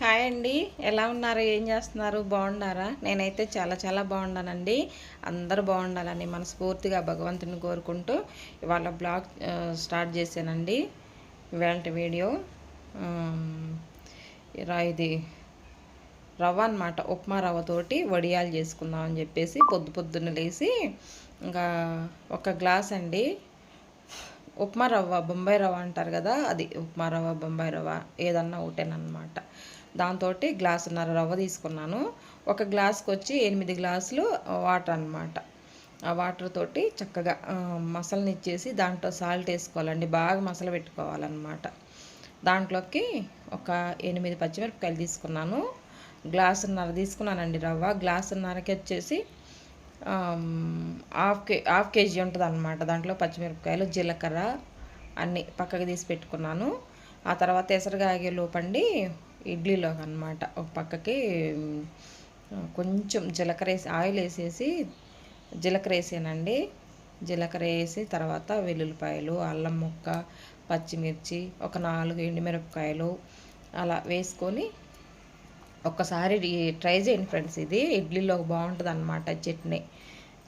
Hi అండి. ఎలా ఉన్నారు? ఏం చేస్తున్నారు? బాగున్నారా? నేనైతే చాలా చాలా బాగున్నానండి. అందరూ బాగుండాలని మనస్ఫూర్తిగా భగవంతుని కోరుకుంటూ ఇవాళ బ్లాగ్ స్టార్ట్ చేశానండి. ఇవాళ వీడియో రా- ఇది రవ్వ అనమాట ఉప్మా రవ్వతోటి వడియాలు చేసుకుందాం అని చెప్పేసి పొద్దు పొద్దున్న లేచి ఇంకా ఒక గ్లాస్ అండి ఉప్మా రవ్వ బొంబాయి రవ్వ అంటారు కదా అది ఉప్మా రవ్వ బొంబాయి రవ్వ ఏదన్నా ఒకటేనమాట దాంతో గ్లాసున్నర రవ్వ తీసుకున్నాను. ఒక గ్లాస్కి వచ్చి ఎనిమిది గ్లాసులు వాటర్ అన్నమాట. ఆ వాటర్ తోటి చక్కగా ఆ, మసలనిచ్చేసి దాంట్లో సాల్ట్ వేసుకోవాలండి. బాగా మసలు పెట్టుకోవాలన్నమాట. దాంట్లోకి ఒక ఎనిమిది పచ్చిమిరపకాయలు తీసుకున్నాను. గ్లాసున్నర తీసుకున్నానండి రవ్వ. గ్లాసున్నరకి వచ్చేసి హాఫ్ కే హాఫ్ కేజీ ఉంటుంది అనమాట దాంట్లో పచ్చిమిరపకాయలు జీలకర్ర అన్నీ పక్కకి తీసి పెట్టుకున్నాను. ఆ తర్వాత ఎసరుగాగే లోపండి ఇడ్లీలోకి అనమాట ఒక పక్కకి కొంచెం జీలకర్ర వేసి ఆయిల్ వేసేసి జీలకర్ర వేసానండి జీలకర్ర వేసి తర్వాత వెల్లుల్లిపాయలు అల్లం ముక్క పచ్చిమిర్చి ఒక నాలుగు ఎండుమిరపకాయలు అలా వేసుకొని ఒక్కసారి ట్రై చేయండి ఫ్రెండ్స్ ఇది. ఇడ్లీలో బాగుంటుంది అనమాట చట్నీ.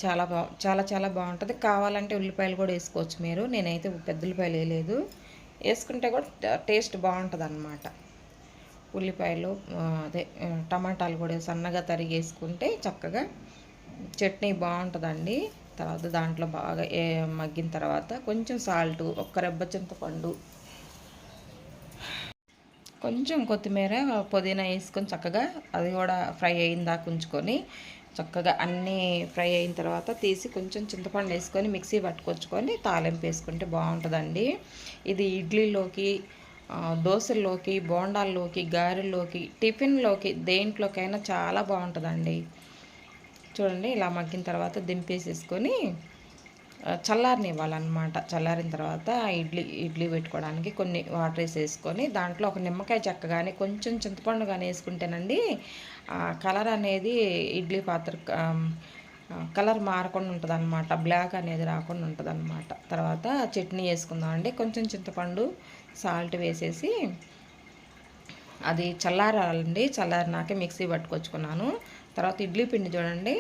చాలా బా చాలా చాలా బాగుంటుంది. కావాలంటే ఉల్లిపాయలు కూడా వేసుకోవచ్చు మీరు. నేనైతే పెద్ద ఉల్లిపాయలు వేయలేదు. వేసుకుంటే కూడా టేస్ట్ బాగుంటుంది అనమాట ఉల్లిపాయలు అదే టమాటాలు కూడా సన్నగా తరిగేసుకుంటే చక్కగా చట్నీ బాగుంటుందండి. తర్వాత దాంట్లో బాగా మగ్గిన తర్వాత కొంచెం సాల్ట్ ఒక్క రెబ్బ చింతపండు. కొంచెం కొత్తిమీర పుదీనా వేసుకొని చక్కగా అది కూడా ఫ్రై అయిన దాకా ఉంచుకొని చక్కగా అన్నీ ఫ్రై అయిన తర్వాత తీసి కొంచెం చింతపండు వేసుకొని మిక్సీ పట్టుకొచ్చుకొని తాలింపు వేసుకుంటే బాగుంటుందండి. ఇది ఇడ్లీలోకి దోశల్లోకి బోండాల్లోకి గారెల్లోకి టిఫిన్లోకి దేంట్లోకైనా చాలా బాగుంటుందండి. చూడండి ఇలా మగ్గిన తర్వాత దింపేసేసుకొని చల్లారనివ్వాలన్నమాట. చల్లారిన తర్వాత ఇడ్లీ ఇడ్లీ పెట్టుకోవడానికి కొన్ని వాటర్ వేసేసుకొని దాంట్లో ఒక నిమ్మకాయ చెక్క కానీ కొంచెం చింతపండు కానీ వేసుకుంటేనండి కలర్ అనేది ఇడ్లీ పాత్ర కలర్ మారకుండా ఉంటుంది అనమాట బ్లాక్ అనేది రాకుండా ఉంటుంది అనమాట తర్వాత చట్నీ వేసుకుందామండి కొంచెం చింతపండు సాల్ట్ వేసేసి అది చల్లారాలండి. చల్లారినాకే మిక్సీ పట్టుకొచ్చుకున్నాను. తర్వాత ఇడ్లీ పిండి చూడండి.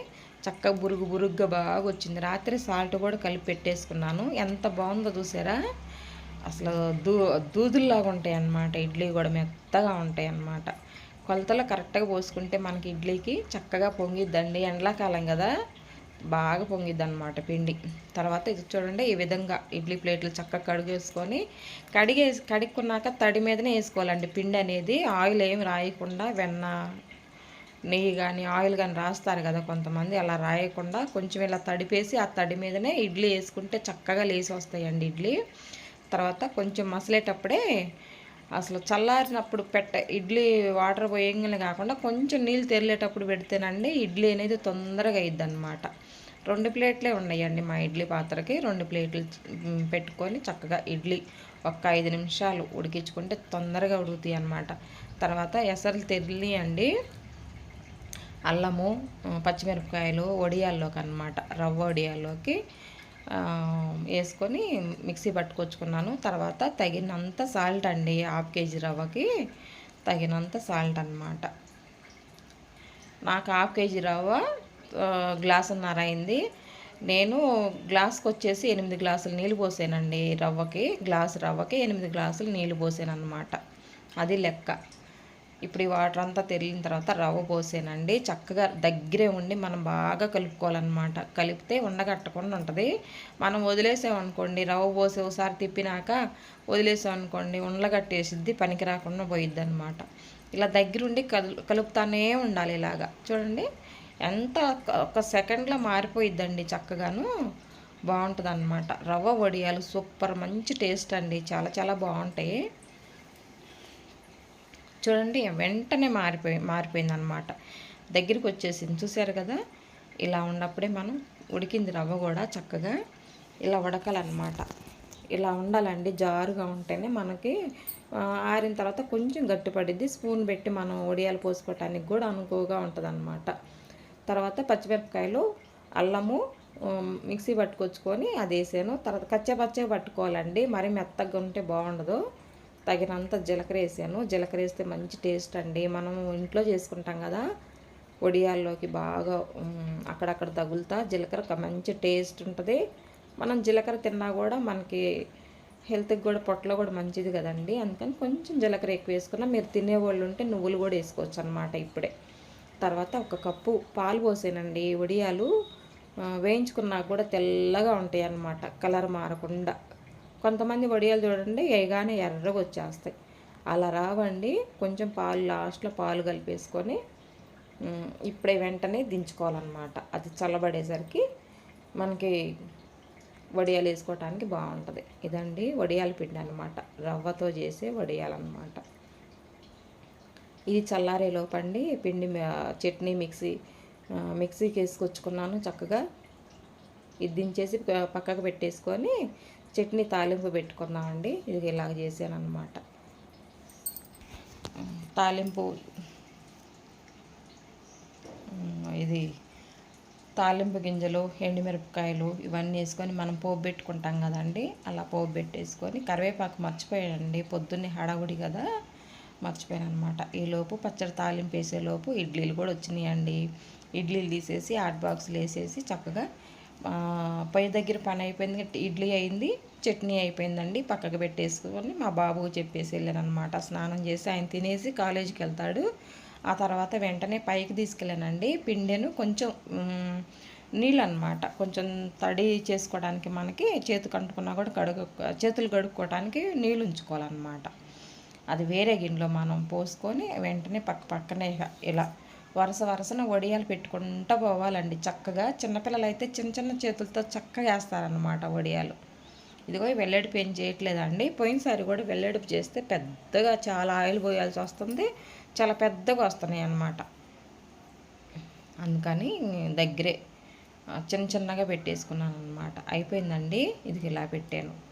చక్కగా బురుగు బురుగ్గా బాగా వచ్చింది. రాత్రి సాల్ట్ కూడా కలిపి పెట్టేసుకున్నాను. ఎంత బాగుందో చూసారా? అసలు దూ దూదుల్లాగా ఉంటాయి అన్నమాట ఇడ్లీ కూడా మెత్తగా ఉంటాయి అన్నమాట కొలతలు కరెక్ట్గా పోసుకుంటే మనకి ఇడ్లీకి చక్కగా పొంగిద్దండి. ఎండాకాలం కదా. బాగా పొంగిద్ది అనమాట పిండి. తర్వాత ఇది చూడండి ఈ విధంగా ఇడ్లీ ప్లేట్లు చక్కగా కడిగేసుకొని కడిగే కడుక్కున్నాక తడి మీదనే వేసుకోవాలండి. పిండి అనేది ఆయిల్ ఏమి రాయకుండా వెన్న నెయ్యి కానీ ఆయిల్ కానీ రాస్తారు కదా కొంతమంది అలా రాయకుండా కొంచెం ఇలా తడిపేసి ఆ తడి మీదనే ఇడ్లీ వేసుకుంటే చక్కగా లేసి వస్తాయండి ఇడ్లీ. తర్వాత కొంచెం మసలేటప్పుడే అసలు చల్లారినప్పుడు పెట్ట ఇడ్లీ వాటర్ పోయంగానే కాకుండా కొంచెం నీళ్ళు తెరిలేటప్పుడు పెడితేనండి ఇడ్లీ అనేది తొందరగా అయ్యిద్ది అనమాట రెండు ప్లేట్లే ఉన్నాయండి మా ఇడ్లీ పాత్రకి. రెండు ప్లేట్లు పెట్టుకొని చక్కగా ఇడ్లీ ఒక్క ఐదు నిమిషాలు ఉడికించుకుంటే తొందరగా ఉడుకుతాయి అన్నమాట. తర్వాత ఎసరు తెరిలి అండి అల్లము పచ్చిమిరపకాయలు వడియాల్లోకి అనమాట రవ్వ వడియాల్లోకి వేసుకొని మిక్సీ పట్టుకొచ్చుకున్నాను. తర్వాత తగినంత సాల్ట్ అండి హాఫ్ కేజీ రవ్వకి తగినంత సాల్ట్ అన్నమాట. నాకు హాఫ్ కేజీ రవ్వ గ్లాస్ గ్లాసున్నర అయింది. నేను గ్లాస్కి వచ్చేసి ఎనిమిది గ్లాసులు నీళ్ళు పోసానండి రవ్వకి. గ్లాసు రవ్వకి ఎనిమిది గ్లాసులు నీళ్ళు పోసాను అనమాట అది లెక్క. ఇప్పుడు ఈ వాటర్ అంతా తెరిలిన తర్వాత రవ్వ పోసానండి. చక్కగా దగ్గరే ఉండి మనం బాగా కలుపుకోవాలన్నమాట. కలిపితే ఉండగట్టకుండా ఉంటుంది మనం వదిలేసామనుకోండి రవ్వ పోసి ఒకసారి తిప్పినాక వదిలేసామనుకోండి ఉండగట్టేసిద్ది పనికి రాకుండా పోయిద్ది అనమాట ఇలా దగ్గరుండి కలు కలుపుతానే ఉండాలి ఇలాగా. చూడండి. ఎంత ఒక- సెకండ్లో మారిపోయిద్దండి చక్కగాను. బాగుంటుంది అనమాట రవ్వ వడియాలు సూపర్ మంచి టేస్ట్ అండి. చాలా చాలా బాగుంటాయి. చూడండి వెంటనే మారిపోయి మారిపోయింది అనమాట దగ్గరికి వచ్చేసింది. చూసారు కదా? ఇలా ఉన్నప్పుడే మనం ఉడికింది రవ్వ కూడా చక్కగా ఇలా ఉడకాలన్నమాట. ఇలా ఉండాలండి. జారుగా ఉంటేనే మనకి ఆరిన తర్వాత కొంచెం గట్టిపడిద్ది. స్పూన్ పెట్టి మనం ఒడియాలు పోసుకోవటానికి కూడా అనుకువగా ఉంటుంది తర్వాత పచ్చిమిరపకాయలు అల్లము మిక్సీ పట్టుకొచ్చుకొని అది వేసాను. తర్వాత కచ్చా పచ్చగా పట్టుకోవాలండి. మరి మెత్తగా ఉంటే బాగుండదు. తగినంత జీలకర్ర వేసాను. జీలకర్ర వేస్తే మంచి టేస్ట్ అండి. మనం ఇంట్లో చేసుకుంటాం కదా వడియాల్లోకి బాగా అక్కడక్కడ తగులుతా జీలకర్ర మంచి టేస్ట్ ఉంటుంది. మనం జీలకర్ర తిన్నా కూడా మనకి హెల్త్కి కూడా పొట్టలో కూడా మంచిది కదండి. అందుకని కొంచెం జీలకర్ర ఎక్కువ వేసుకున్నా. మీరు తినేవాళ్ళు ఉంటే నువ్వులు కూడా వేసుకోవచ్చు అనమాట ఇప్పుడే. తర్వాత ఒక కప్పు పాలు పోసానండి. వడియాలు వేయించుకున్నా కూడా తెల్లగా ఉంటాయి అన్నమాట కలర్ మారకుండా. కొంతమంది వడియాలు చూడండి వేయగానే ఎర్రగా వచ్చేస్తాయి. అలా రావండి కొంచెం పాలు లాస్ట్లో పాలు కలిపేసుకొని ఇప్పుడే వెంటనే దించుకోవాలన్నమాట. అది చల్లబడేసరికి మనకి వడియాలు వేసుకోవటానికి బాగుంటుంది. ఇదండి వడియాల పిండి అనమాట రవ్వతో చేసే వడియాలన్నమాట. ఇది చల్లారే లోపండి పిండి చట్నీ మిక్సీ మిక్సీకి వేసుకొచ్చుకున్నాను చక్కగా. ఇది దించేసి పక్కకు పెట్టేసుకొని చట్నీ తాలింపు పెట్టుకున్నామండి. ఇది ఇలాగ చేశాను అనమాట తాలింపు. ఇది తాలింపు గింజలు ఎండుమిరపకాయలు ఇవన్నీ వేసుకొని మనం పోపు పెట్టుకుంటాం కదండి. అలా పోపు పెట్టేసుకొని కరివేపాకు మర్చిపోయాడండి పొద్దున్నే హడావుడి కదా. మర్చిపోయాను అనమాట ఈలోపు పచ్చడి తాలింపు వేసేలోపు ఇడ్లీలు కూడా వచ్చినాయండి. ఇడ్లీలు తీసేసి హాట్ బాక్స్లు వేసేసి చక్కగా పై దగ్గర పని అయిపోయింది ఇడ్లీ అయింది చట్నీ అయిపోయిందండి. పక్కకు పెట్టేసుకొని మా బాబు చెప్పేసి వెళ్ళాను అనమాట స్నానం చేసి ఆయన తినేసి కాలేజీకి వెళ్తాడు. ఆ తర్వాత వెంటనే పైకి తీసుకెళ్ళానండి. పిండెను కొంచెం నీళ్ళు అనమాట కొంచెం తడి చేసుకోవడానికి మనకి చేతి కంటుకున్నా కూడా కడుగు చేతులు కడుక్కోవడానికి నీళ్ళు ఉంచుకోవాలన్నమాట. అది వేరే గిన్నెలో మనం పోసుకొని వెంటనే పక్క పక్కనే ఇలా వరుస వరుసన వడియాలు పెట్టుకుంటూ పోవాలండి. చక్కగా చిన్నపిల్లలు అయితే చిన్న చిన్న చేతులతో చక్కగా వేస్తారనమాట వడియాలు. ఇదిగో వెల్లడిపు ఏం చేయట్లేదండి. పోయినసారి కూడా వెల్లడిపు చేస్తే పెద్దగా చాలా ఆయిల్ పోయాల్సి వస్తుంది. చాలా పెద్దగా వస్తున్నాయి అన్నమాట. అందుకని దగ్గరే చిన్న చిన్నగా పెట్టేసుకున్నాను అనమాట అయిపోయిందండి. ఇది ఇలా పెట్టాను.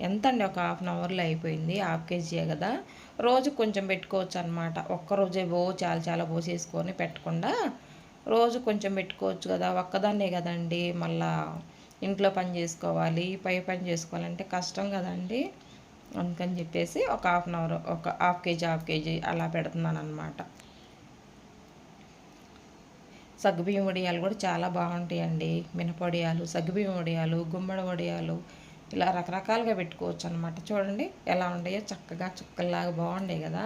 ఎంత అండి ఒక హాఫ్ అన్ అవర్లో అయిపోయింది. హాఫ్ కేజీయే కదా. రోజు కొంచెం పెట్టుకోవచ్చు అనమాట ఒక్కరోజే బో చాలా చాలా పోసేసుకొని పెట్టకుండా రోజు కొంచెం పెట్టుకోవచ్చు కదా. ఒక్కదాన్నే కదండి. మళ్ళా ఇంట్లో పని చేసుకోవాలి పై పని చేసుకోవాలంటే కష్టం కదండి. అందుకని చెప్పేసి ఒక హాఫ్ అన్ అవర్ ఒక హాఫ్ కేజీ హాఫ్ కేజీ అలా పెడుతున్నాను అనమాట సగ్గుబియ్యం వడియాలు కూడా చాలా బాగుంటాయండి. మినపొడియాలు సగ్గుబియ్యం వడియాలు గుమ్మడి వడియాలు ఇలా రకరకాలుగా పెట్టుకోవచ్చు అనమాట చూడండి ఎలా ఉండయో చక్కగా చుక్కల్లాగా బాగుండే కదా.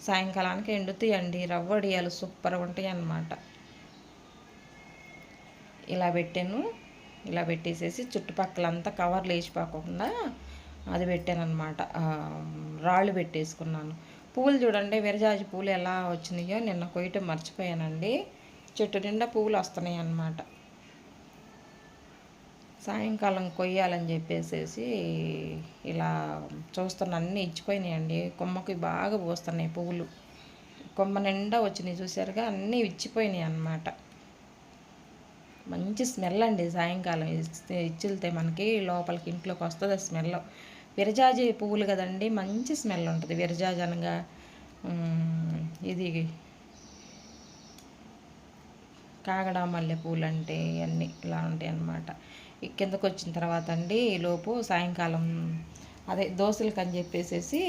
సాయంకాలానికి ఎండుతాయండి రవ్వ వడియాలు సూపర్గా ఉంటాయి అన్నమాట ఇలా పెట్టాను. ఇలా పెట్టేసేసి చుట్టుపక్కలంతా కవర్లు వేసిపోకుండా అది పెట్టాను రాళ్ళు పెట్టేసుకున్నాను. పువ్వులు చూడండి విరజాజి పూలు ఎలా వచ్చినాయో నిన్న కొయ్యటం మర్చిపోయానండి. చెట్టు నిండా పువ్వులు వస్తున్నాయి అన్నమాట సాయంకాలం కొయ్యాలని చెప్పేసేసి ఇలా చూస్తున్న అన్నీ ఇచ్చిపోయినాయండి. కొమ్మకి బాగా పోస్తున్నాయి పువ్వులు. కొమ్మ నిండా వచ్చినాయి చూసారుగా అన్నీ ఇచ్చిపోయినాయి అన్నమాట. మంచి స్మెల్ అండి సాయంకాలం. ఇచ్చిల్తే మనకి లోపలికి ఇంట్లోకి వస్తుంది స్మెల్. విరజాజి పువ్వులు కదండి మంచి స్మెల్ ఉంటుంది విరజాజి అనగా. ఇది కాగడా మల్లె పూలు అంటే ఇవన్నీ ఇలా ఉంటాయి అన్నమాట. కిందకు వచ్చిన తర్వాత అండి లోపు సాయంకాలం అదే దోశలకు అని చెప్పేసేసి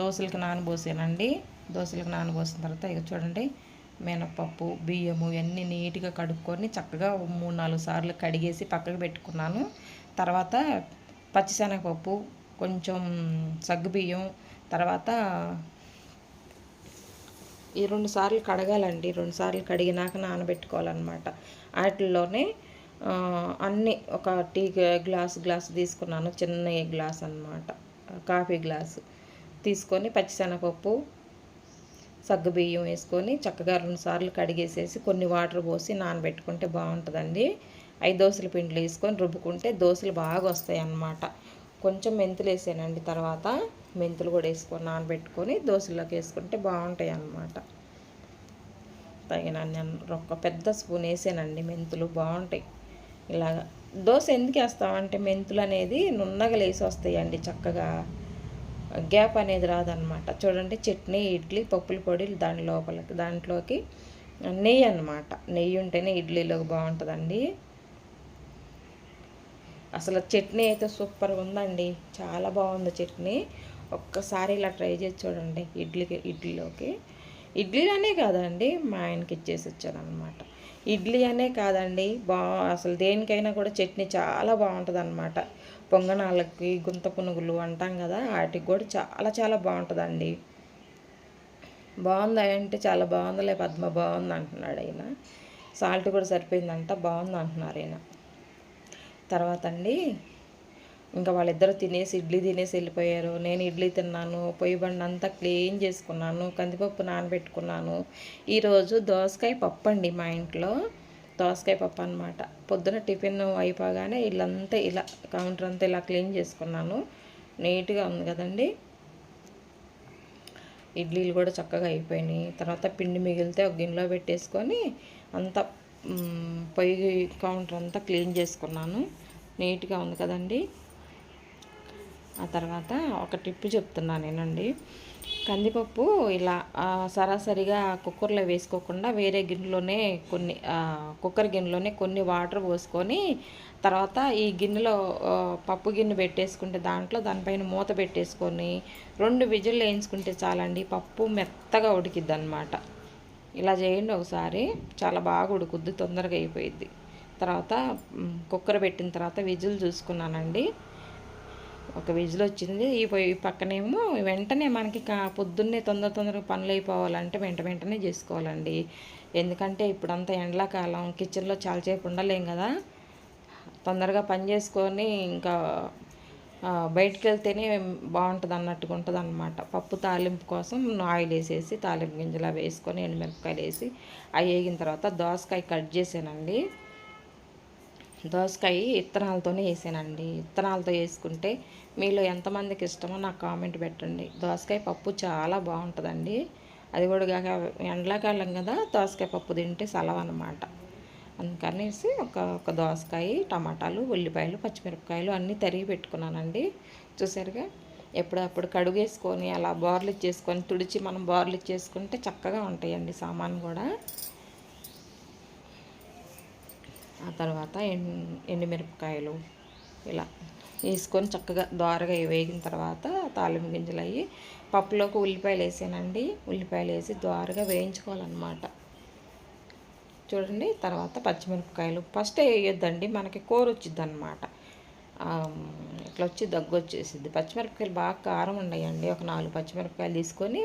దోశలకు నానబోసానండి. దోశలకు నానబోసిన తర్వాత ఇక చూడండి మినపప్పు బియ్యము ఇవన్నీ నీట్గా కడుక్కొని చక్కగా మూడు నాలుగు సార్లు కడిగేసి పక్కకు పెట్టుకున్నాను. తర్వాత పచ్చిశనగపప్పు కొంచెం సగ్గుబియ్యం తర్వాత ఈ రెండు సార్లు కడగాలండి. రెండు సార్లు కడిగినాక నానబెట్టుకోవాలన్నమాట. వాటిల్లోనే అన్నీ ఒక టీ గ్లాస్ గ్లాస్ తీసుకున్నాను. చిన్న గ్లాస్ అనమాట కాఫీ గ్లాసు తీసుకొని పచ్చిశనగపప్పు సగ్గుబియ్యం వేసుకొని చక్కగా రెండు సార్లు కడిగేసేసి కొన్ని వాటర్ పోసి నానబెట్టుకుంటే బాగుంటుందండి. ఐదు దోశల పిండిలు వేసుకొని రుబ్బుకుంటే దోశలు బాగా వస్తాయి అన్నమాట. కొంచెం మెంతులు వేసానండి తర్వాత. మెంతులు కూడా వేసుకొని నానబెట్టుకొని దోశలోకి వేసుకుంటే బాగుంటాయి అన్నమాట. తగిన ఒక పెద్ద స్పూన్ వేసానండి మెంతులు. బాగుంటాయి. ఇలాగా. దోశ ఎందుకు వేస్తామంటే మెంతులు అనేది నున్నగా లేసి వస్తాయండి చక్కగా. గ్యాప్ అనేది రాదనమాట. చూడండి చట్నీ ఇడ్లీ పప్పుల పొడి దాని లోపలికి దాంట్లోకి నెయ్యి అనమాట నెయ్యి ఉంటేనే ఇడ్లీలోకి బాగుంటుందండి. అసలు చట్నీ అయితే సూపర్గా ఉందండి. చాలా బాగుంది చట్నీ. ఒక్కసారి ఇలా ట్రై చేసి చూడండి ఇడ్లీకి ఇడ్లీలోకి. ఇడ్లీలోనే కాదండి మా ఆయనకి ఇచ్చేసి వచ్చాను అనమాట ఇడ్లీ అనే కాదండి. బా అసలు దేనికైనా కూడా చట్నీ చాలా బాగుంటుంది అనమాట పొంగనాలకి గుంత పునుగులు అంటాం కదా వాటికి కూడా చాలా చాలా బాగుంటుందండి. బాగుందా అంటే చాలా బాగుందిలే పద్మ బాగుంది అంటున్నాడు ఆయన. సాల్ట్ కూడా సరిపోయిందంట బాగుంది అంటున్నారు ఆయన తర్వాత అండి ఇంకా వాళ్ళిద్దరూ తినేసి ఇడ్లీ తినేసి వెళ్ళిపోయారు. నేను ఇడ్లీ తిన్నాను పొయ్యి బండి అంతా క్లీన్ చేసుకున్నాను కందిపప్పు నానబెట్టుకున్నాను. ఈరోజు దోసకాయ పప్పు అండి మా ఇంట్లో. దోసకాయ పప్పు అనమాట పొద్దున టిఫిన్ అయిపోగానే ఇల్లంతా ఇలా కౌంటర్ అంతా ఇలా క్లీన్ చేసుకున్నాను. నీట్గా ఉంది కదండి. ఇడ్లీలు కూడా చక్కగా అయిపోయినాయి. తర్వాత పిండి మిగిలితే ఒక గిన్నెలో పెట్టేసుకొని అంతా పొయ్యి కౌంటర్ అంతా క్లీన్ చేసుకున్నాను. నీట్గా ఉంది కదండి. ఆ తర్వాత ఒక టిప్పు చెప్తున్నాను నేనండి. కందిపప్పు ఇలా సరాసరిగా కుక్కర్లో వేసుకోకుండా వేరే గిన్నెలోనే కొన్ని కుక్కర్ గిన్నెలోనే కొన్ని వాటర్ పోసుకొని తర్వాత ఈ గిన్నెలో పప్పు గిన్నె పెట్టేసుకుంటే దాంట్లో దానిపైన మూత పెట్టేసుకొని రెండు విజిల్లు వేయించుకుంటే చాలండి పప్పు మెత్తగా ఉడికిద్ది అనమాట ఇలా చేయండి ఒకసారి చాలా బాగా ఉడుకుద్ది తొందరగా అయిపోయిద్ది. తర్వాత కుక్కర్ పెట్టిన తర్వాత విజిల్ చూసుకున్నానండి. ఒక విజిల్ వచ్చింది. ఈ పక్కనేమో వెంటనే మనకి కా పొద్దున్నే తొందర తొందరగా పనులు అయిపోవాలంటే వెంట వెంటనే చేసుకోవాలండి. ఎందుకంటే ఇప్పుడంతా ఎండాకాలం కిచెన్లో చాలాసేపు ఉండలేం కదా. తొందరగా పని చేసుకొని ఇంకా బయటికి వెళ్తేనే బాగుంటుంది అన్నట్టుగా ఉంటుంది అనమాట పప్పు తాలింపు కోసం ఆయిల్ వేసేసి తాలింపు గింజలు వేసుకొని ఎండుమిరపకాయలు వేసి అవి వేగిన తర్వాత దోసకాయ కట్ చేసానండి దోసకాయ ఇత్తనాలతోనే వేసానండి. ఇత్తనాలతో వేసుకుంటే మీలో ఎంతమందికి ఇష్టమో నాకు కామెంట్ పెట్టండి. దోసకాయ పప్పు చాలా బాగుంటుందండి. అది కూడా కాక ఎండాకాలం కదా దోసకాయ పప్పు తింటే సెలవు అనమాట అందుకనేసి ఒక ఒక దోసకాయ టమాటాలు ఉల్లిపాయలు పచ్చిమిరపకాయలు అన్నీ తరిగి పెట్టుకున్నానండి. చూసారుగా? ఎప్పుడప్పుడు కడుగేసుకొని అలా బార్లు ఇచ్చేసుకొని తుడిచి మనం బార్లు ఇచ్చేసుకుంటే చక్కగా ఉంటాయండి సామాన్ కూడా. ఆ తర్వాత ఎండుమిరపకాయలు ఇలా వేసుకొని చక్కగా దోరగా వేగిన తర్వాత తాలింపు గింజలు అయ్యి పప్పులోకి ఉల్లిపాయలు వేసానండి. ఉల్లిపాయలు వేసి దోరగా వేయించుకోవాలన్నమాట. చూడండి తర్వాత పచ్చిమిరపకాయలు. ఫస్ట్ వేయొద్దండి మనకి కూర వచ్చిద్ది అనమాట ఇట్లా వచ్చి దగ్గు వచ్చేసిద్ది. పచ్చిమిరపకాయలు బాగా కారం ఉన్నాయండి. ఒక నాలుగు పచ్చిమిరపకాయలు తీసుకొని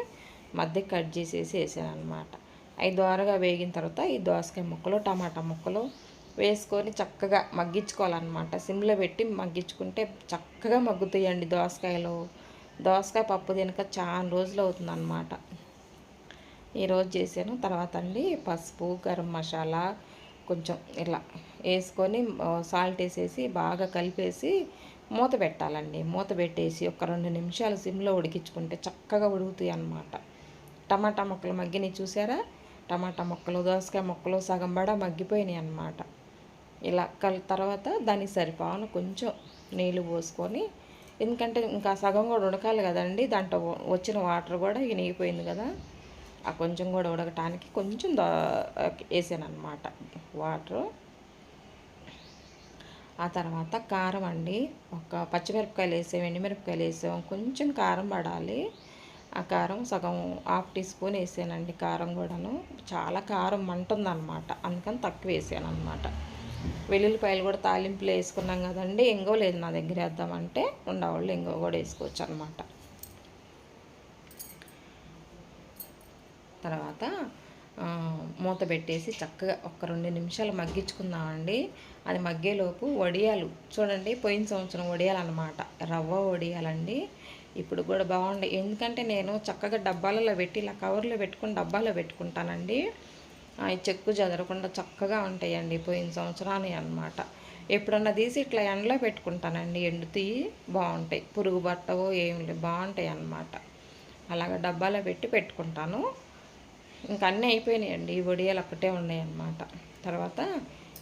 మధ్య కట్ చేసేసి వేసాను అనమాట అవి దోరగా వేగిన తర్వాత ఈ దోసకాయ ముక్కలు టమాటా ముక్కలు వేసుకొని చక్కగా మగ్గించుకోవాలన్నమాట. సిమ్లో పెట్టి మగ్గించుకుంటే చక్కగా మగ్గుతాయండి దోసకాయలు. దోసకాయ పప్పు తినక చాలా రోజులు అవుతుందన్నమాట. ఈరోజు చేశాను. తర్వాత అండి పసుపు గరం మసాలా కొంచెం ఇలా వేసుకొని సాల్ట్ వేసేసి బాగా కలిపేసి మూత పెట్టాలండి. మూత పెట్టేసి ఒక రెండు నిమిషాలు సిమ్లో ఉడికించుకుంటే చక్కగా ఉడుకుతాయి అన్నమాట. టమాటా మొక్కలు మగ్గిని చూసారా? టమాటా మొక్కలు దోసకాయ మొక్కలు సగం బడా మగ్గిపోయినాయి అన్నమాట. ఇలా కల్ తర్వాత దానికి సరిపోను కొంచెం నీళ్ళు పోసుకొని. ఎందుకంటే ఇంకా సగం కూడా ఉడకాలి కదండి దాంట్లో వచ్చిన వాటర్ కూడా ఇనిగిపోయింది కదా. ఆ కొంచెం కూడా ఉడకటానికి కొంచెం వేసాను అనమాట వాటరు. ఆ తర్వాత కారం అండి ఒక పచ్చిమిరపకాయలు వేసాం ఎండుమిరపకాయలు వేసాం కొంచెం కారం పడాలి. ఆ కారం సగం హాఫ్ టీ స్పూన్ వేసానండి కారం కూడాను. చాలా కారం మంటుంది అనమాట అందుకని తక్కువ వేసాను అనమాట వెల్లుల్లిపాయలు కూడా తాలింపులు వేసుకున్నాం కదండి. ఇంగో లేదు నా దగ్గర వేద్దామంటే ఉండవాళ్ళు ఇంగో కూడా వేసుకోవచ్చు అనమాట తర్వాత మూత పెట్టేసి చక్కగా ఒక రెండు నిమిషాలు మగ్గించుకుందామండి. అది మగ్గేలోపు వడియాలు చూడండి పోయిన సంవత్సరం వడియాలన్నమాట. రవ్వ వడియాలండి. ఇప్పుడు కూడా బాగుండే. ఎందుకంటే నేను చక్కగా డబ్బాలలో పెట్టి ఇలా కవర్లో పెట్టుకుని డబ్బాలో పెట్టుకుంటానండి. చెక్కు చెదరకుండా చక్కగా ఉంటాయండి పోయిన సంవత్సరాన్ని అనమాట ఎప్పుడన్నా తీసి ఇట్లా ఎండలో పెట్టుకుంటానండి. ఎండుతీ బాగుంటాయి. పురుగు బట్టవో ఏం లేవు. బాగుంటాయి అన్నమాట. అలాగ డబ్బాలో పెట్టి పెట్టుకుంటాను. ఇంకా అన్నీ అయిపోయినాయండి. ఈ వడియాలు ఒక్కటే ఉన్నాయి అన్నమాట తర్వాత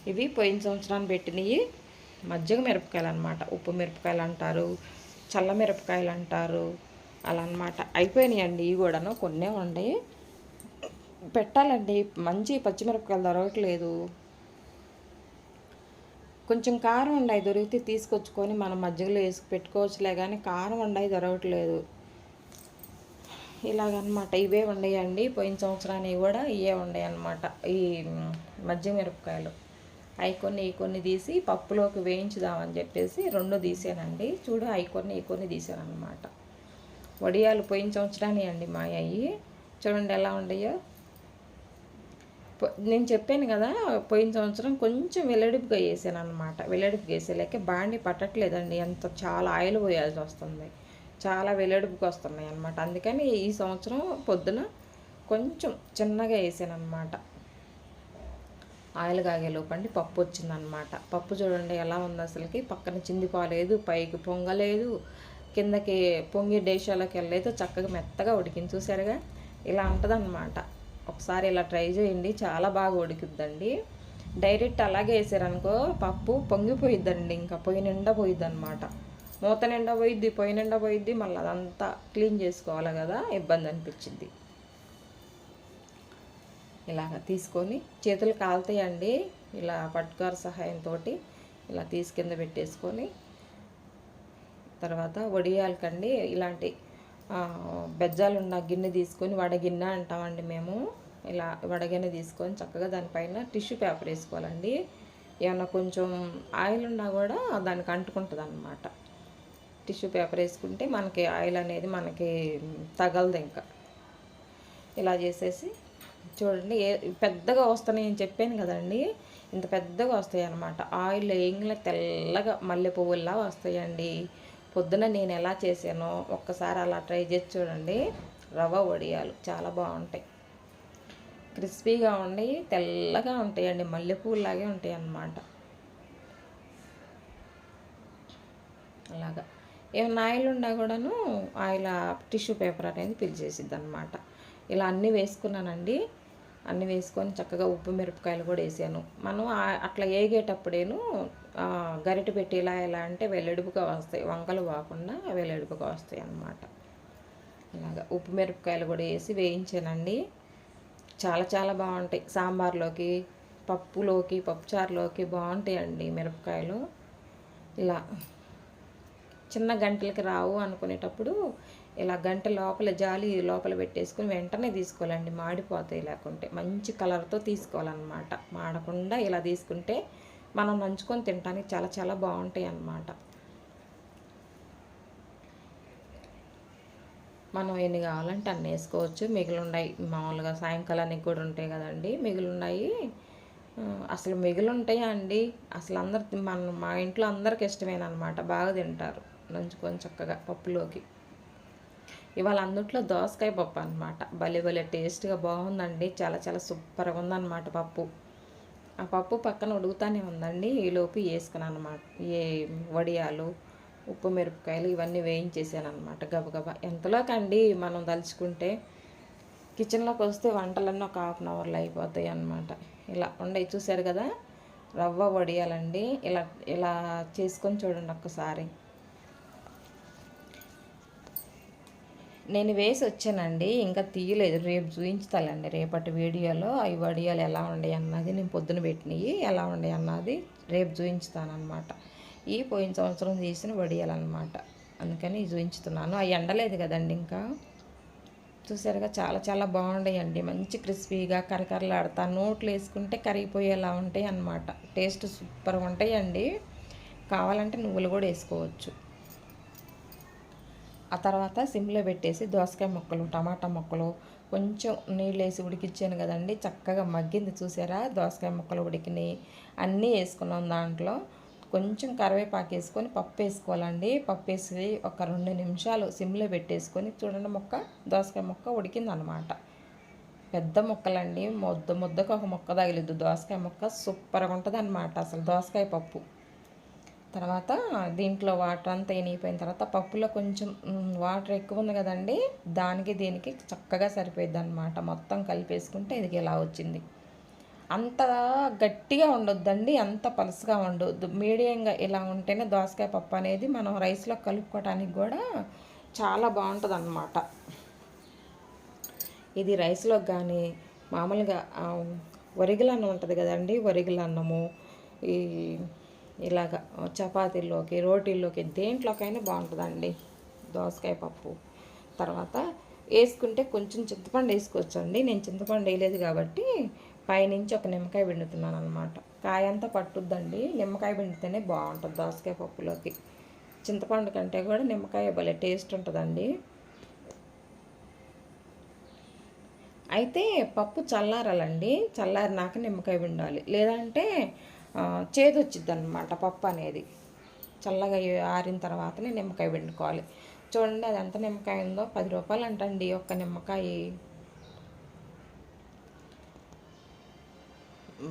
ఇవి పోయిన సంవత్సరాన్ని పెట్టినవి మజ్జిగ మిరపకాయలు అనమాట ఉప్పు మిరపకాయలు అంటారు చల్ల మిరపకాయలు అంటారు అలా అనమాట అయిపోయినాయండి. ఇవి కూడాను కొన్నే ఉన్నాయి. పెట్టాలండి. మంచి పచ్చిమిరపకాయలు దొరకట్లేదు. కొంచెం కారం ఉండాయి దొరికితే తీసుకొచ్చుకొని మనం మజ్జిగలో వేసి పెట్టుకోవచ్చులే కానీ కారం ఉండాయి దొరకట్లేదు. ఇలాగనమాట ఇవే ఉండేయండి. పోయిన సంవత్సరానికి కూడా ఇవే ఉన్నాయి అనమాట ఈ మజ్జిగ మిరపకాయలు. అవి కొన్ని ఈ కొన్ని తీసి పప్పులోకి వేయించుదామని చెప్పేసి రెండు తీసానండి. చూడు అవి కొన్ని ఈ కొన్ని తీసాను అనమాట వడియాలు పోయిన సంవత్సరానికి అండి మా అయ్యి చూడండి ఎలా ఉండయో. నేను చెప్పాను కదా పోయిన సంవత్సరం కొంచెం వెల్లడిపుగా వేసాను అనమాట వెల్లడిపుగా వేసేలాకే బాండి పట్టట్లేదండి. ఎంత చాలా ఆయిల్ పోయాల్సి వస్తుంది. చాలా వెల్లడిపుగా వస్తున్నాయి అనమాట అందుకని ఈ సంవత్సరం పొద్దున కొంచెం చిన్నగా వేసాను అనమాట ఆయిల్ కాగేలోపండి పప్పు వచ్చిందనమాట పప్పు చూడండి ఎలా ఉంది అసలుకి. పక్కన చిందిపోలేదు పైకి పొంగలేదు కిందకి పొంగి డేషాలోకి వెళ్ళలేదు చక్కగా మెత్తగా ఉడికింది. చూసారుగా ఇలా ఉంటుందన్నమాట. ఒకసారి ఇలా ట్రై చేయండి. చాలా బాగా ఉడికిద్దండి. డైరెక్ట్ అలాగే వేసారనుకో పప్పు పొంగిపోయిద్దండి. ఇంకా పొయ్యి నిండా పోయిద్ది అనమాట మూత నిండా పోయిద్ది పొయ్యి నిండా పోయిద్ది. మళ్ళీ అదంతా క్లీన్ చేసుకోవాలి కదా ఇబ్బంది అనిపించింది ఇలాగ తీసుకొని చేతులు కాలుతాయండి. ఇలా పట్టుకారు సహాయంతో ఇలా తీసి కింద పెట్టేసుకొని తర్వాత వడియాలకండి. ఇలాంటి బెజ్జాలు ఉన్న గిన్నె తీసుకొని వడగిన్నె అంటామండి మేము. ఇలా వడగిన్నె తీసుకొని చక్కగా దానిపైన టిష్యూ పేపర్ వేసుకోవాలండి. ఏమన్నా కొంచెం ఆయిల్ ఉన్నా కూడా దానికి అంటుకుంటుంది అనమాట టిష్యూ పేపర్ వేసుకుంటే మనకి ఆయిల్ అనేది మనకి తగలదు ఇంకా. ఇలా చేసేసి చూడండి ఏ పెద్దగా వస్తాయి నేను చెప్పాను కదండి. ఇంత పెద్దగా వస్తాయి అనమాట ఆయిల్ వేయంగా తెల్లగా మల్లె పువ్వుల్లా వస్తాయండి. పొద్దున నేను ఎలా చేశానో ఒక్కసారి అలా ట్రై చేసి చూడండి. రవ్వ వడియాలు చాలా బాగుంటాయి. క్రిస్పీగా ఉండి తెల్లగా ఉంటాయండి. మల్లెపూలాగే ఉంటాయి అన్నమాట అలాగా. ఏమైనా ఆయిల్ ఉన్నా కూడాను ఆయిల్ టిష్యూ పేపర్ అనేది పిలిచేసిద్ది అనమాట ఇలా అన్నీ వేసుకున్నానండి. అన్నీ వేసుకొని చక్కగా ఉప్పు మిరపకాయలు కూడా వేసాను. మనం అట్లా వేగేటప్పుడేను గరిట పెట్టి ఇలా ఎలా అంటే వెల్లడిపుగా వస్తాయి వంకలు కాకుండా వెల్లడిపుగా వస్తాయి అన్నమాట. ఇలాగ ఉప్పు మిరపకాయలు కూడా వేసి వేయించానండి. చాలా చాలా బాగుంటాయి. సాంబార్లోకి పప్పులోకి పప్పుచారులోకి బాగుంటాయండి మిరపకాయలు. ఇలా చిన్న గంటలకి రావు అనుకునేటప్పుడు ఇలా గంట లోపల జాలి లోపల పెట్టేసుకుని వెంటనే తీసుకోవాలండి. మాడిపోతాయి లేకుంటే. మంచి కలర్తో తీసుకోవాలన్నమాట. మాడకుండా ఇలా తీసుకుంటే మనం నంచుకొని తినడానికి చాలా చాలా బాగుంటాయి అన్నమాట. మనం ఎన్ని కావాలంటే అన్నీ వేసుకోవచ్చు. మిగిలిన్నాయి మామూలుగా సాయంకాలానికి కూడా ఉంటాయి కదండి. మిగిలిన్నాయి. అసలు మిగిలింటాయా అండి? అసలు అందరు మన మా ఇంట్లో అందరికి ఇష్టమేనమాట బాగా తింటారు నంచుకొని చక్కగా పప్పులోకి. ఇవాళ అందుట్లో దోసకాయ పప్పు అనమాట భలే భలే టేస్ట్గా బాగుందండి. చాలా చాలా సూపర్గా ఉందన్నమాట పప్పు. ఆ పప్పు పక్కన ఉడుకుతానే ఉందండి. ఈలోపు వేసుకున్నాను అనమాట ఏ వడియాలు ఉప్పు మిరపకాయలు ఇవన్నీ వేయించేసాను అనమాట గబగబా. ఎంతలోకండి మనం దలుచుకుంటే కిచెన్లోకి వస్తే వంటలన్నీ ఒక హాఫ్ అన్ అవర్లో అయిపోతాయి అనమాట ఇలా ఉండే చూశారు కదా? రవ్వ వడియాలండి. ఇలా ఇలా చేసుకొని చూడండి ఒక్కసారి. నేను వేసి వచ్చానండి ఇంకా తీయలేదు. రేపు చూపించుతాలండి రేపటి వీడియోలో అవి వడియాలు ఎలా ఉన్నాయి అన్నది నేను పొద్దున పెట్టినవి ఎలా ఉన్నాయి అన్నది రేపు చూపించుతానమాట ఈ పోయిన సంవత్సరం తీసిన వడియాలన్నమాట. అందుకని చూపించుతున్నాను అవి ఎండలేదు కదండి ఇంకా. చూసారుగా చాలా చాలా బాగుంటాయండి మంచి క్రిస్పీగా కరకరలాడతా నోట్లు వేసుకుంటే కరిగిపోయేలా ఉంటాయి అన్నమాట టేస్ట్ సూపర్గా ఉంటాయండి. కావాలంటే నువ్వులు కూడా వేసుకోవచ్చు. ఆ తర్వాత సిమ్లో పెట్టేసి దోసకాయ ముక్కలు టమాటా ముక్కలు కొంచెం నీళ్ళు వేసి ఉడికిచ్చాను కదండి. చక్కగా మగ్గింది చూసారా? దోసకాయ ముక్కలు ఉడికినాయి. అన్నీ వేసుకున్నాం దాంట్లో. కొంచెం కరివేపాకు వేసుకొని పప్పు వేసుకోవాలండి. పప్పు వేసి ఒక రెండు నిమిషాలు సిమ్లో పెట్టేసుకొని చూడండి ముక్క దోసకాయ ముక్క ఉడికిందనమాట. పెద్ద ముక్కలండి. ముద్ద ముద్దకు ఒక ముక్క తగిలిద్దు. దోసకాయ ముక్క సూపర్గా ఉంటుంది అనమాట అసలు దోసకాయ పప్పు. తర్వాత దీంట్లో వాటర్ అంతా ఎనిగిపోయిన తర్వాత పప్పులో కొంచెం వాటర్ ఎక్కువ ఉంది కదండి దానికి దీనికి చక్కగా సరిపోయింది అనమాట మొత్తం కలిపేసుకుంటే ఇది ఇలా వచ్చింది. అంత గట్టిగా ఉండొద్దండి అంత పలుసుగా ఉండొద్దు మీడియంగా ఇలా ఉంటేనే దోసకాయ పప్పు అనేది మనం రైస్లో కలుపుకోవడానికి కూడా చాలా బాగుంటుంది అన్నమాట ఇది రైస్లో కానీ మామూలుగా వరిగలన్నం ఉంటుంది కదండి వరిగలన్నము ఈ ఇలాగ చపాతీల్లోకి రోటీల్లోకి దేంట్లోకైనా బాగుంటుందండి. దోసకాయ పప్పు. తర్వాత వేసుకుంటే కొంచెం చింతపండు వేసుకోవచ్చండి. నేను చింతపండు వేయలేదు కాబట్టి పైనుంచి ఒక నిమ్మకాయ పిండుతున్నాను అనమాట కాయ అంతా పట్టుద్దండి. నిమ్మకాయ పిండితేనే బాగుంటుంది దోసకాయ పప్పులోకి. చింతపండు కంటే కూడా నిమ్మకాయ భలే టేస్ట్ ఉంటుందండి. అయితే పప్పు చల్లారాలండి. చల్లారినాక నిమ్మకాయ పిండాలి. లేదంటే చేదొచ్చిద్ది అనమాట పప్పు అనేది చల్లగా ఆరిన తర్వాతనే నిమ్మకాయ పిండుకోవాలి. చూడండి అది ఎంత నిమ్మకాయ ఉందో పది రూపాయలు అంటండి ఒక్క నిమ్మకాయ.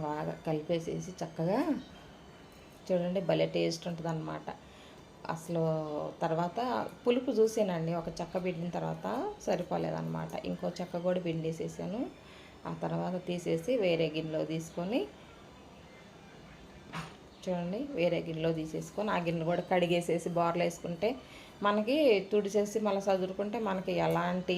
బాగా కలిపేసేసి చక్కగా చూడండి భలే టేస్ట్ ఉంటుంది అనమాట అసలు తర్వాత పులుపు చూసానండి ఒక చెక్క పిండిన తర్వాత సరిపోలేదన్నమాట. ఇంకో చెక్క కూడా పిండేసేసాను. ఆ తర్వాత తీసేసి వేరే గిన్నెలో తీసుకొని చూడండి వేరే గిన్నెలో తీసేసుకొని ఆ గిన్నె కూడా కడిగేసేసి బోర్లు వేసుకుంటే మనకి తుడిచేసి మళ్ళీ చదువుకుంటే మనకి ఎలాంటి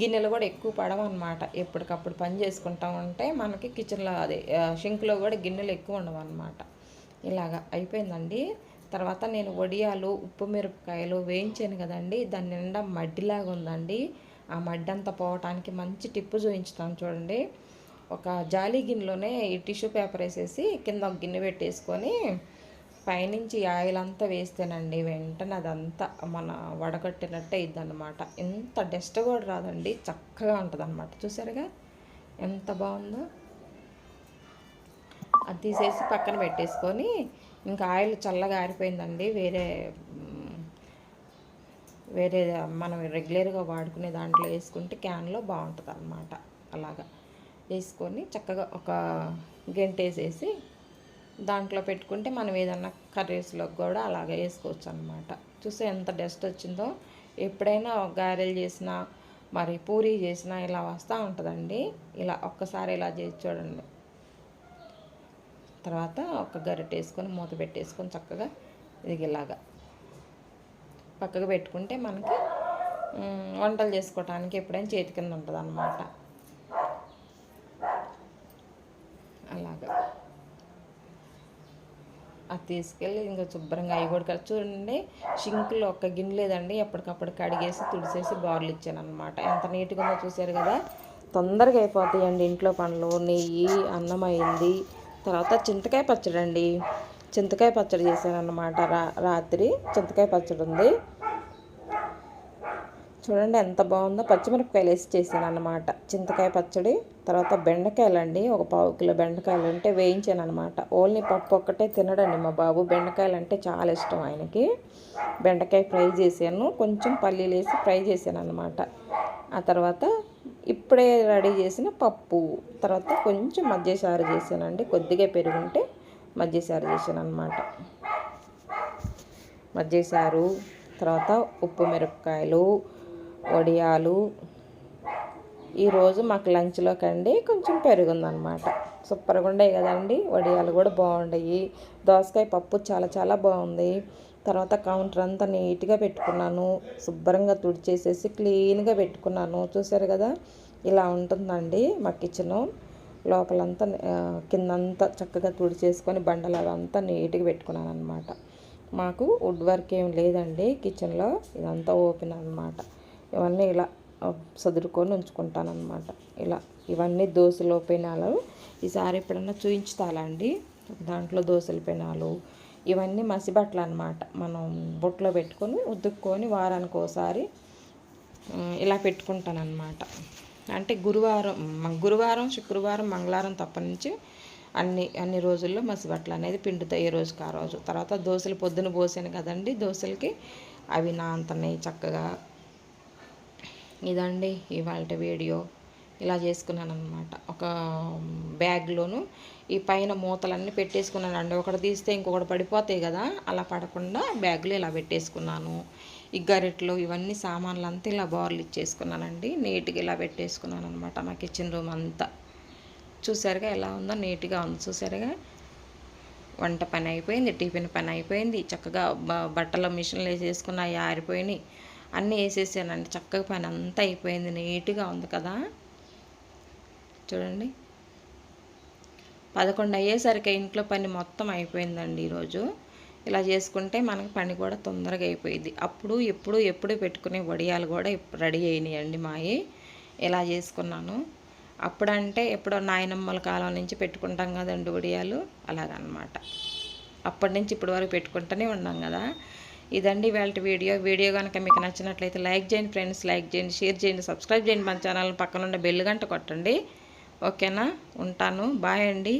గిన్నెలు కూడా ఎక్కువ పడవన్నమాట ఎప్పటికప్పుడు పని చేసుకుంటా ఉంటే మనకి కిచెన్లో అదే షింక్లో కూడా గిన్నెలు ఎక్కువ ఉండవన్నమాట ఇలాగా అయిపోయిందండి. తర్వాత నేను వడియాలు ఉప్పు మిరపకాయలు వేయించాను కదండి. దాని నిండా మడ్డిలాగా ఉందండి. ఆ మడ్డంతా పోవటానికి మంచి టిప్పు చూపించుతాను చూడండి. ఒక జాలి గిన్నెలోనే ఈ టిష్యూ పేపర్ వేసేసి కింద ఒక గిన్నె పెట్టేసుకొని పైనుంచి ఆయిల్ అంతా వేస్తేనండి వెంటనే అదంతా మన వడగట్టినట్టే ఇద్దనమాట ఎంత డస్ట్ కూడా రాదండి చక్కగా ఉంటుంది అనమాట చూసారుగా? ఎంత బాగుందో? అది తీసేసి పక్కన పెట్టేసుకొని ఇంకా ఆయిల్ చల్లగా ఆరిపోయిందండి. వేరే వేరే మనం రెగ్యులర్గా వాడుకునే దాంట్లో వేసుకుంటే క్యాన్లో బాగుంటుంది అనమాట అలాగా. వేసుకొని చక్కగా ఒక గంట వేసేసి దాంట్లో పెట్టుకుంటే మనం ఏదన్నా కర్రీస్లో కూడా అలాగే వేసుకోవచ్చు అనమాట చూస్తే ఎంత డస్ట్ వచ్చిందో. ఎప్పుడైనా గారెలు చేసినా మరి పూరీ చేసినా ఇలా వస్తూ ఉంటుందండి. ఇలా ఒక్కసారి ఇలా చేసి చూడండి. తర్వాత ఒక గరిటె వేసుకొని మూత పెట్టేసుకొని చక్కగా ఇది ఇలాగా పక్కకు పెట్టుకుంటే మనకి వంటలు చేసుకోవటానికి ఎప్పుడైనా చేతి కింద ఉంటుంది అన్నమాట అలాగా అది తీసుకెళ్ళి ఇంకా శుభ్రంగా అవి కూడా చూడండి. షింకులో ఒక్క గిన్నె లేదండి. ఎప్పటికప్పుడు కడిగేసి తుడిసేసి బార్లు ఇచ్చాను అనమాట ఎంత నీట్గా ఉందో చూసారు కదా? తొందరగా అయిపోతాయండి ఇంట్లో పనులు. నెయ్యి అన్నం అయింది. తర్వాత చింతకాయ పచ్చడి అండి చింతకాయ పచ్చడి చేశాను అన్నమాట రా రాత్రి చింతకాయ పచ్చడి ఉంది. చూడండి ఎంత బాగుందో. పచ్చిమిరపకాయలు వేసి చేశాను అన్నమాట చింతకాయ పచ్చడి తర్వాత బెండకాయలు అండి ఒక పావు కిలో బెండకాయలు అంటే వేయించాను అనమాట ఓన్లీ పప్పు ఒక్కటే తినడండి మా బాబు. బెండకాయలు అంటే చాలా ఇష్టం ఆయనకి. బెండకాయ ఫ్రై చేశాను. కొంచెం పల్లీలు వేసి ఫ్రై చేశాను అనమాట ఆ తర్వాత ఇప్పుడే రెడీ చేసిన పప్పు. తర్వాత కొంచెం మధ్యసారు చేశానండి. కొద్దిగా పెరుగుంటే మధ్యసారు చేశాను అనమాట మధ్యసారు తర్వాత ఉప్పు మిరపకాయలు వడియాలు. ఈరోజు మాకు లంచ్లోకి అండి కొంచెం పెరుగుందనమాట సూపర్గా ఉండే కదండి వడియాలు కూడా బాగుండయి. దోసకాయ పప్పు చాలా చాలా బాగుంది. తర్వాత కౌంటర్ అంతా నీట్గా పెట్టుకున్నాను. శుభ్రంగా తుడిచేసేసి క్లీన్గా పెట్టుకున్నాను. చూసారు కదా ఇలా ఉంటుందండి మా కిచెను. లోపలంతా కిందంతా చక్కగా తుడిచేసుకొని బండలు అవంతా నీట్గా పెట్టుకున్నాను అనమాట మాకు వుడ్ వర్క్ ఏం లేదండి కిచెన్లో ఇదంతా ఓపెన్ అనమాట ఇవన్నీ ఇలా సదురుకొని ఉంచుకుంటాను అనమాట ఇలా ఇవన్నీ దోశలో పెనాలు ఈసారి ఎప్పుడన్నా చూయించుతాలండి దాంట్లో దోశలు పెనాలు ఇవన్నీ మసిబట్టలు అనమాట మనం బొట్లో పెట్టుకొని ఉతుక్కొని వారానికి ఒకసారి ఇలా పెట్టుకుంటానమాట అంటే గురువారం గురువారం శుక్రవారం మంగళవారం తప్ప నుంచి అన్ని అన్ని రోజుల్లో మసిబట్టలు అనేది పిండుతాయి ఏ రోజుకి ఆ రోజు. తర్వాత దోశలు పొద్దున పోసాను కదండి దోశలకి. అవి నా అంతనే చక్కగా ఇదండి ఇవాళ వీడియో. ఇలా చేసుకున్నాను అనమాట ఒక బ్యాగ్లోను ఈ పైన మూతలన్నీ పెట్టేసుకున్నానండి. ఒకటి తీస్తే ఇంకొకటి పడిపోతాయి కదా అలా పడకుండా బ్యాగ్లో ఇలా పెట్టేసుకున్నాను. ఈ గరెట్లు ఇవన్నీ సామాన్లు అంతా ఇలా బార్లు ఇచ్చేసుకున్నానండి. నీట్గా ఇలా పెట్టేసుకున్నాను అనమాట మా కిచెన్ రూమ్ అంతా. చూసారుగా ఎలా ఉందో నీట్గా ఉంది. చూసారుగా? వంట పని అయిపోయింది టిఫిన్ పని అయిపోయింది. చక్కగా బట్టల మిషన్లు వేసేసుకున్నాయి ఆరిపోయినాయి. అన్నీ వేసేసానండి. చక్కగా పని అంతా అయిపోయింది. నీట్గా ఉంది కదా. చూడండి. పదకొండు అయ్యేసరికి ఇంట్లో పని మొత్తం అయిపోయిందండి ఈరోజు. ఇలా చేసుకుంటే మనకు పని కూడా తొందరగా అయిపోయింది అప్పుడు ఎప్పుడు ఎప్పుడు పెట్టుకునే వడియాలు కూడా రెడీ అయినాయండి మాయి. ఇలా చేసుకున్నాను. అప్పుడంటే ఎప్పుడో నాయనమ్మల కాలం నుంచి పెట్టుకుంటాం కదండి వడియాలు. అలాగనమాట. అప్పటి నుంచి ఇప్పటి వరకు పెట్టుకుంటూనే ఉన్నాం కదా. ఇదండి వాళ్ళ వీడియో. వీడియో కనుక మీకు నచ్చినట్లయితే లైక్ చేయండి ఫ్రెండ్స్ లైక్ చేయండి షేర్ చేయండి సబ్స్క్రైబ్ చేయండి మన ఛానల్ పక్కన ఉండే బెల్ గంట కొట్టండి. ఓకేనా? ఉంటాను. బాయ్ అండి.